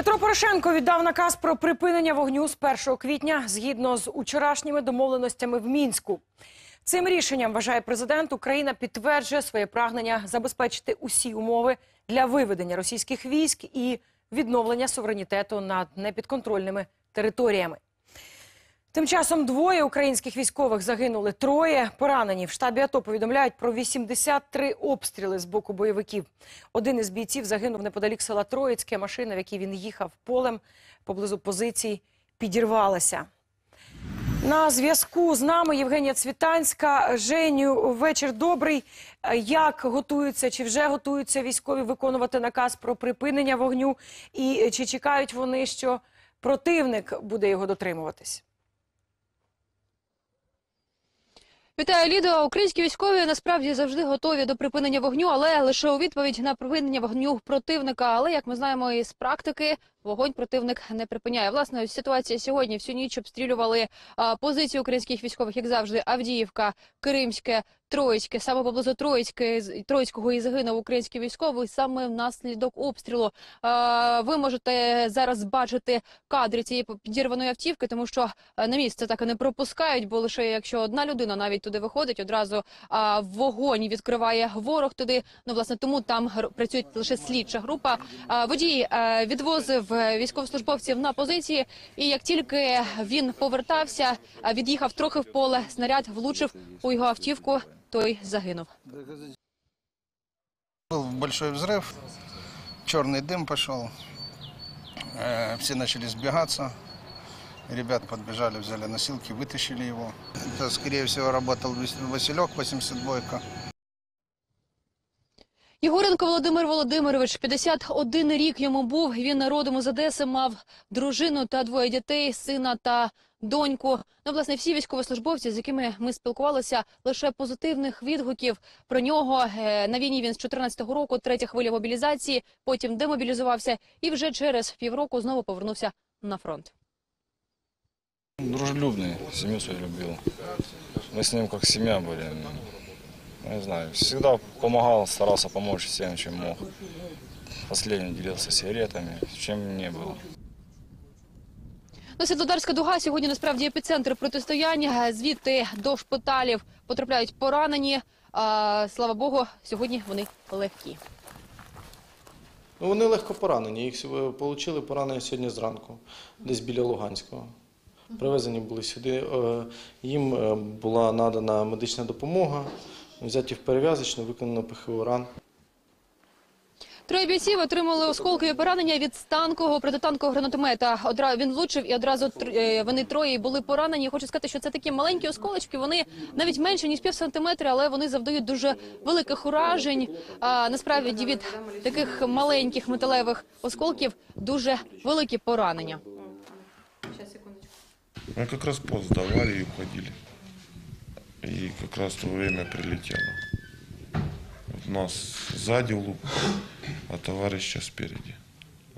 Петро Порошенко віддав наказ про припинення вогню з 1 квітня згідно з учорашніми домовленостями в Мінську. Цим рішенням, вважає президент, Україна підтверджує своє прагнення забезпечити усі умови для виведення російських військ і відновлення суверенітету над непідконтрольними територіями. Тим часом двоє українських військових загинули, троє поранені. В штабі АТО повідомляють про 83 обстріли з боку бойовиків. Один із бійців загинув неподалік села Троїцьке. Машина, в якій він їхав полем поблизу позицій, підірвалася. На зв'язку з нами Євгенія Цвітанська. Женю, вечір добрий. Як готуються, чи вже готуються військові виконувати наказ про припинення вогню? І чи чекають вони, що противник буде його дотримуватись? Вітаю, Лідо. Українські військові насправді завжди готові до припинення вогню, але лише у відповідь на припинення вогню противника. Але як ми знаємо із практики, вогонь противник не припиняє. Власне, ситуація сьогодні всю ніч обстрілювали позиції українських військових, як завжди, Авдіївка, Кримське, Троїцьке. Саме поблизу Троїцьке Троїцького і загинув український військовий саме внаслідок обстрілу. Ви можете зараз бачити кадри цієї підірваної автівки, тому що е, на місце так і не пропускають, бо лише якщо одна людина навіть туди виходить, одразу вогонь відкриває ворог туди. Ну власне тому там працює лише слідча група. А, водій е, відвозив військовослужбовців на позиції, і як тільки він повертався, а, від'їхав трохи в поле, снаряд влучив у його автівку. Той загинув. Был большой взрыв, черный дым пошел, Э, все начали сбегаться. Ребята подбежали, взяли носилки, вытащили его. Это, скорее всего, работал Вас- Василек, 82-ка. Єгоренко Володимир Володимирович, 51 рік йому був. Він родом із Одеси, мав дружину та двоє дітей, сина та доньку. Ну, власне, всі військовослужбовці, з якими ми спілкувалися, лише позитивних відгуків про нього. Е, На війні він з 14-го року, третя хвиля мобілізації, потім демобілізувався і вже через півроку знову повернувся на фронт. Дружелюбный, семью свою любил. Мы с ним как семья были. Ну, Не знаю, всегда помогал, старался помочь всем, чем мог. Последний делился сигаретами, чем не было. Ну, Світлодарська дуга сьогодні насправді епіцентр протистояння. Звідти до шпиталів потрапляють поранені. А, слава Богу, сьогодні вони легкі. Ну, вони легко поранені. Їх отримали поранення сьогодні зранку, десь біля Луганського. Привезені були сюди. е, Їм е, була надана медична допомога, взяті в перев'язочну, виконано ПХО ран. Троє бійців отримали осколкові поранення від станкового протитанкового гранатомета. Одра він влучив і одразу тр- е, вони троє були поранені. Хочу сказати, що це такі маленькі осколочки. Вони навіть менше ніж пів сантиметра, але вони завдають дуже великих уражень. А насправді від таких маленьких металевих осколків дуже великі поранення. Мы как раз пост сдавали и как раз в то время прилетело. Вот нас сзади лук, а товарища спереди.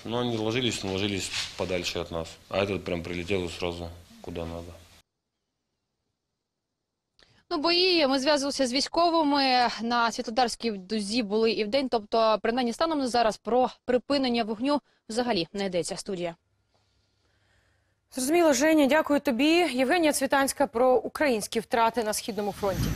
Но они ложились, но ложились подальше от нас. А этот прям прилетел и сразу куда надо. Ну, бої ми зв'язувалися з військовими на Світлодарській дузі були і вдень. Тобто, принаймні станом на зараз про припинення вогню взагалі не йдеться студія. Зрозуміло, Женя, дякую тобі. Євгенія Цвітанська про українські втрати на східному фронті.